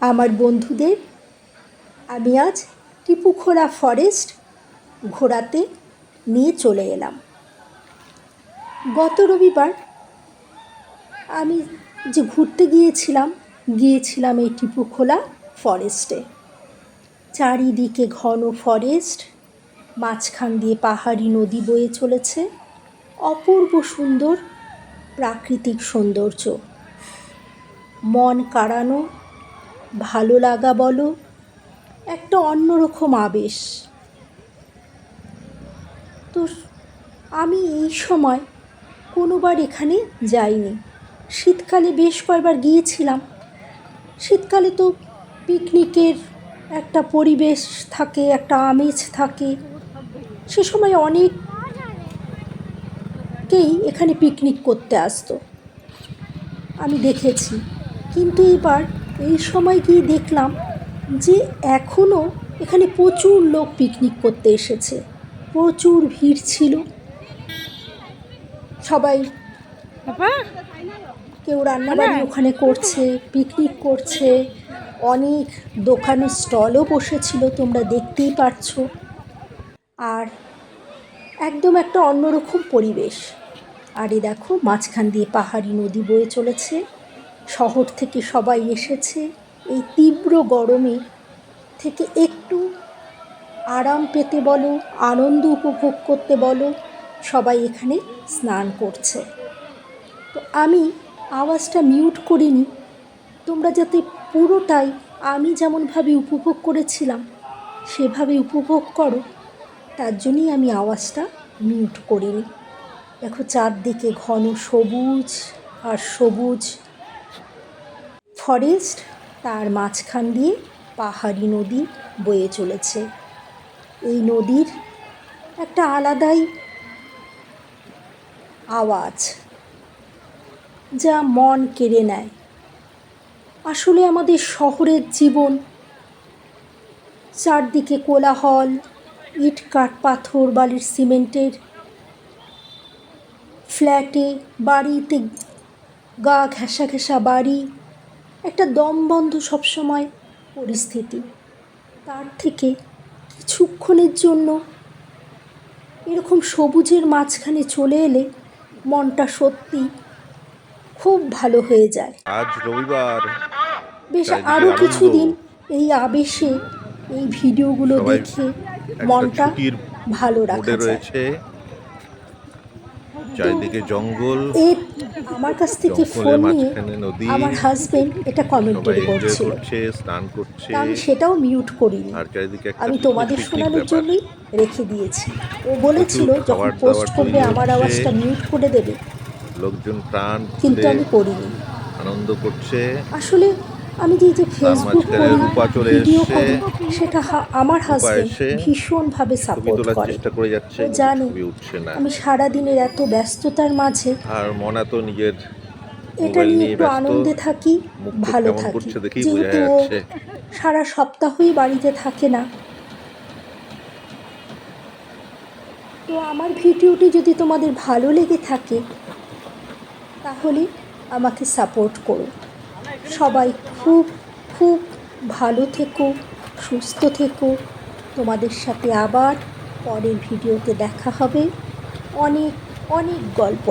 আমার বন্ধুদের। আমি আজ টিপুখোড়া ফরেস্ট ঘোরাতে নিয়ে চলে এলাম। গত রবিবার আমি যে ঘুরতে গিয়েছিলাম গিয়েছিলাম এই টিপুখোলা ফরেস্টে। চারিদিকে ঘন ফরেস্ট, মাঝখান দিয়ে পাহাড়ি নদী বয়ে চলেছে, অপূর্ব সুন্দর প্রাকৃতিক সৌন্দর্য। মন কাড়ানো ভালো লাগা বলো, একটা অন্যরকম আবেশ। তো আমি এই সময় কোনোবার এখানে যাইনি। শীতকালে বেশ কয়েকবার গিয়েছিলাম। শীতকালে তো পিকনিকের একটা পরিবেশ থাকে, একটা আমেজ থাকে। সে সময় অনেককেই এখানে পিকনিক করতে আসতো। আমি দেখেছি। কিন্তু এবার এই সময় গিয়ে দেখলাম যে এখনও এখানে প্রচুর লোক পিকনিক করতে এসেছে। প্রচুর ভিড় ছিল। সবাই কেউ রান্নাবাড়ি ওখানে করছে পিকনিক করছে। অনেক দোকানের স্টলও বসেছিল তোমরা দেখতেই পারছ। আর একদম একটা অন্যরকম পরিবেশ। আর এই দেখো মাঝখান দিয়ে পাহাড়ি নদী বয়ে চলেছে। শহর থেকে সবাই এসেছে। এই তীব্র গরমে থেকে একটু আরাম পেতে বলো, আনন্দ উপভোগ করতে বলো, সবাই এখানে স্নান করছে। তো আমি আওয়াজটা মিউট করিনি। তোমরা যাতে পুরোটাই আমি যেমনভাবে উপভোগ করেছিলাম, সেভাবে উপভোগ করো, তার জন্যই আমি আওয়াজটা মিউট করিনি। দেখো চারদিকে ঘন সবুজ আর সবুজ ফরেস্ট তার মাঝখান দিয়ে পাহাড়ি নদী বয়ে চলেছে। এই নদীর একটা আলাদাই আওয়াজ যা মন কেড়ে নেয়। আসলে আমাদের শহরের জীবন, চারদিকে কোলাহল, ইট কাঠ পাথর, বালির সিমেন্টের ফ্ল্যাটে বাড়িতে গা ঘেঁষা ঘেঁষা বাড়ি একটা দমবন্ধ সবসময় পরিস্থিতি। তার থেকে কিছুক্ষণের জন্য এরকম সবুজের মাঝখানে চলে এলে মনটা সত্যি খুব ভালো হয়ে যায়। আজ রবিবার। বেশ আরও। কিছুদিন এই আবেশে এই ভিডিওগুলো দেখে মনটা ভালো রাখা যায়। রয়েছে। চারিদিকে জঙ্গল। এর আমার কাছ থেকে ফোন নিয়ে আমার হাজবেন্ড এটা কমেন্টারি করছিল করছে স্নান করছে। আমি সেটাও মিউট করিনি। একটা আমি তোমাদের শোনানোর জন্যই রেখে দিয়েছি। ও বলেছিল যখন পোস্ট করবে আমার আওয়াজটা মিউট করে দেবে। লোকজন প্রাণ কিন্তু আমি করিনি। আনন্দ করছে। আসলে আমি যে যে ফেসবুক করি ভিডিও করি সেটা আমার হাজবেন্ড ভীষণভাবে সাপোর্ট করে। চেষ্টা করে যাচ্ছে জানে আমি সারাদিনের এত ব্যস্ততার মাঝে আর মনা তো নিজের এটা নিয়ে একটু আনন্দে থাকি ভালো থাকি। যেহেতু সারা সপ্তাহই বাড়িতে থাকে না। তো আমার ভিডিওটি যদি তোমাদের ভালো লেগে থাকে তাহলে আমাকে সাপোর্ট করো। সবাই খুব খুব ভালো থেকো, সুস্থ থেকো। তোমাদের সাথে আবার পরের ভিডিওতে দেখা হবে। অনেক অনেক গল্প